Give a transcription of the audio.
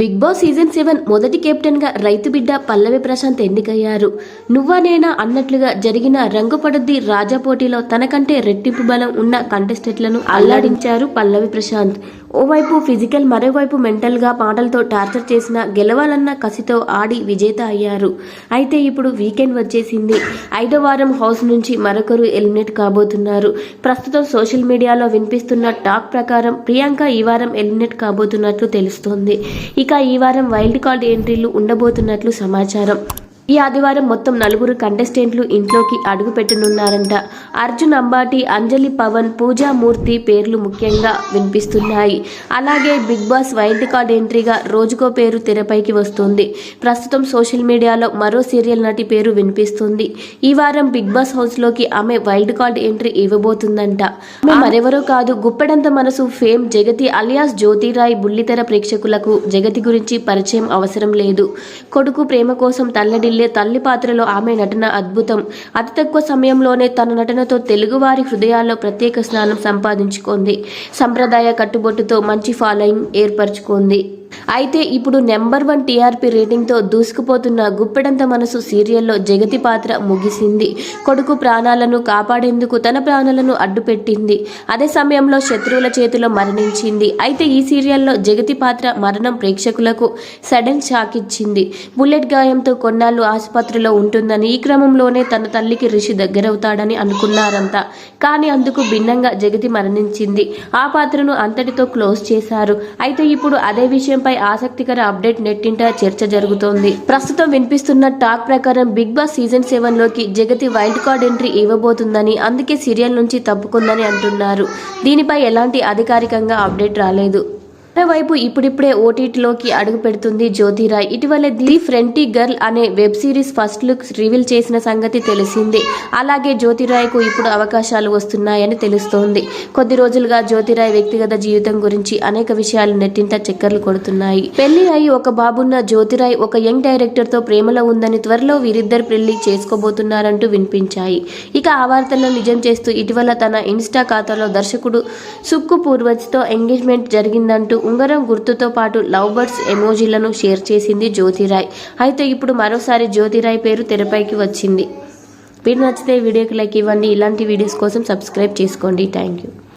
Big Boss season seven మొదటి కెప్టెన్గా రైతు బిడ్డ పల్లవి ప్రశాంత్ ఎన్నికయ్యారు. నువ్వా నేనా అన్నట్లుగా జరిగిన రంగుపడద్ది రాజా పోటీలో తనకంటే రెట్టింపు బలం ఉన్న కంటెస్టెంట్లను అల్లాడించారు పల్లవి ప్రశాంత్. ఓవైపు ఫిజికల్ మరోవైపు మెంటల్గా పాటలతో టార్చర్ చేసిన గెలవాలన్న కసితో ఆడి విజేత అయ్యారు. అయితే ఇప్పుడు వీకెండ్ వచ్చేసింది. ఐదో వారం హౌస్ నుంచి మరొకరు ఎలిమినేట్ కాబోతున్నారు. ప్రస్తుతం సోషల్ మీడియాలో వినిపిస్తున్న టాక్ ప్రకారం ప్రియాంక ఈ వారం ఎలిమినేట్ కాబోతున్నట్లు తెలుస్తోంది. ఇక ఈ వారం వైల్డ్ కార్డ్ ఎంట్రీలు ఉండబోతున్నట్లు సమాచారం. ఈ ఆదివారం మొత్తం నలుగురు కంటెస్టెంట్లు ఇంట్లోకి అడుగుపెట్టనున్నారంట. అర్జున్ అంబాటి అంజలి పవన్ పూజా మూర్తి పేర్లు ముఖ్యంగా వినిపిస్తున్నాయి. అలాగే బిగ్ బాస్ వైల్డ్ కార్డ్ ఎంట్రీగా రోజుకో పేరు తెరపైకి వస్తుంది. ప్రస్తుతం సోషల్ మీడియాలో మరో సీరియల్ నటి పేరు వినిపిస్తుంది. ఈ వారం బిగ్ బాస్ హౌస్లోకి ఆమె వైల్డ్ కార్డ్ ఎంట్రీ ఇవ్వబోతుందంట. ఆమె మరెవరో కాదు గుప్పెడంత మనసు ఫేమ్ జగతి అలియాస్ జ్యోతిరాయ్ బుల్లితెర ప్రేక్షకులకు జగతి గురించి పరిచయం అవసరం లేదు. కొడుకు ప్రేమ కోసం తల్లడిల్లే తల్లి పాత్రలో ఆమె నటన అద్భుతం. అతి తక్కువ సమయంలోనే తన నటనతో తెలుగువారి హృదయాల్లో ప్రత్యేక స్థానం సంపాదించుకుంది. సంప్రదాయ కట్టుబొట్టుతో మంచి ఫాలోయింగ్ ఏర్పరచుకుంది. అయితే ఇప్పుడు నెంబర్ వన్ టీఆర్పీ రేటింగ్తో దూసుకుపోతున్న గుప్పెడంత మనసు సీరియల్లో జగతి పాత్ర ముగిసింది. కొడుకు ప్రాణాలను కాపాడేందుకు తన ప్రాణాలను అడ్డుపెట్టింది. అదే సమయంలో శత్రువుల చేతిలో మరణించింది. అయితే ఈ సీరియల్లో జగతి పాత్ర మరణం ప్రేక్షకులకు సడన్ షాక్ ఇచ్చింది. బుల్లెట్ గాయంతో కొన్నాళ్ళు ఆసుపత్రిలో ఉంటుందని ఈ క్రమంలోనే తన తల్లికి రిషి దగ్గరవుతాడని అనుకున్నారంతా కానీ అందుకు భిన్నంగా జగతి మరణించింది. ఆ పాత్రను అంతటితో క్లోజ్ చేశారు. అయితే ఇప్పుడు అదే విషయం విషయంపై ఆసక్తికర అప్డేట్ నెట్టింట చర్చ జరుగుతోంది. ప్రస్తుతం వినిపిస్తున్న టాక్ ప్రకారం బిగ్ బాస్ సీజన్ సెవెన్లోకి జగతి వైల్డ్ కార్డ్ ఎంట్రీ ఇవ్వబోతుందని అందుకే సీరియల్ నుంచి తప్పుకుందని అంటున్నారు. దీనిపై ఎలాంటి అధికారికంగా అప్డేట్ రాలేదు. మరోవైపు ఇప్పుడిప్పుడే ఓటీటీలోకి అడుగు పెడుతుంది జ్యోతిరాయ్. ఇటీవల ది ఫ్రెంటీ గర్ల్ అనే web series first look reveal చేసిన సంగతి తెలిసిందే. అలాగే జ్యోతిరాయ్కు ఇప్పుడు అవకాశాలు వస్తున్నాయని తెలుస్తోంది. కొద్ది రోజులుగా జ్యోతిరాయ్ వ్యక్తిగత జీవితం గురించి అనేక విషయాలు నెట్టింట చక్కర్లు కొడుతున్నాయి. పెళ్ళి అయి ఒక బాబున్న జ్యోతిరాయ్ ఒక యంగ్ డైరెక్టర్తో ప్రేమలో ఉందని త్వరలో వీరిద్దరు పెళ్ళి చేసుకోబోతున్నారంటూ వినిపించాయి. ఇక ఆ వార్తలను నిజం చేస్తూ ఇటీవల తన ఇన్స్టా ఖాతాలో దర్శకుడు సుక్కు పూర్వజ్తో ఎంగేజ్మెంట్ జరిగిందంటూ ఉంగరం గుర్తుతో పాటు లవ్ బర్డ్స్ ఎమోజీలను షేర్ చేసింది జ్యోతిరాయ్. అయితే ఇప్పుడు మరోసారి జ్యోతిరాయ్ పేరు తెరపైకి వచ్చింది. మీరు నచ్చితే వీడియోకి లైక్ ఇవ్వండి. ఇలాంటి వీడియోస్ కోసం సబ్స్క్రైబ్ చేసుకోండి. Thank you.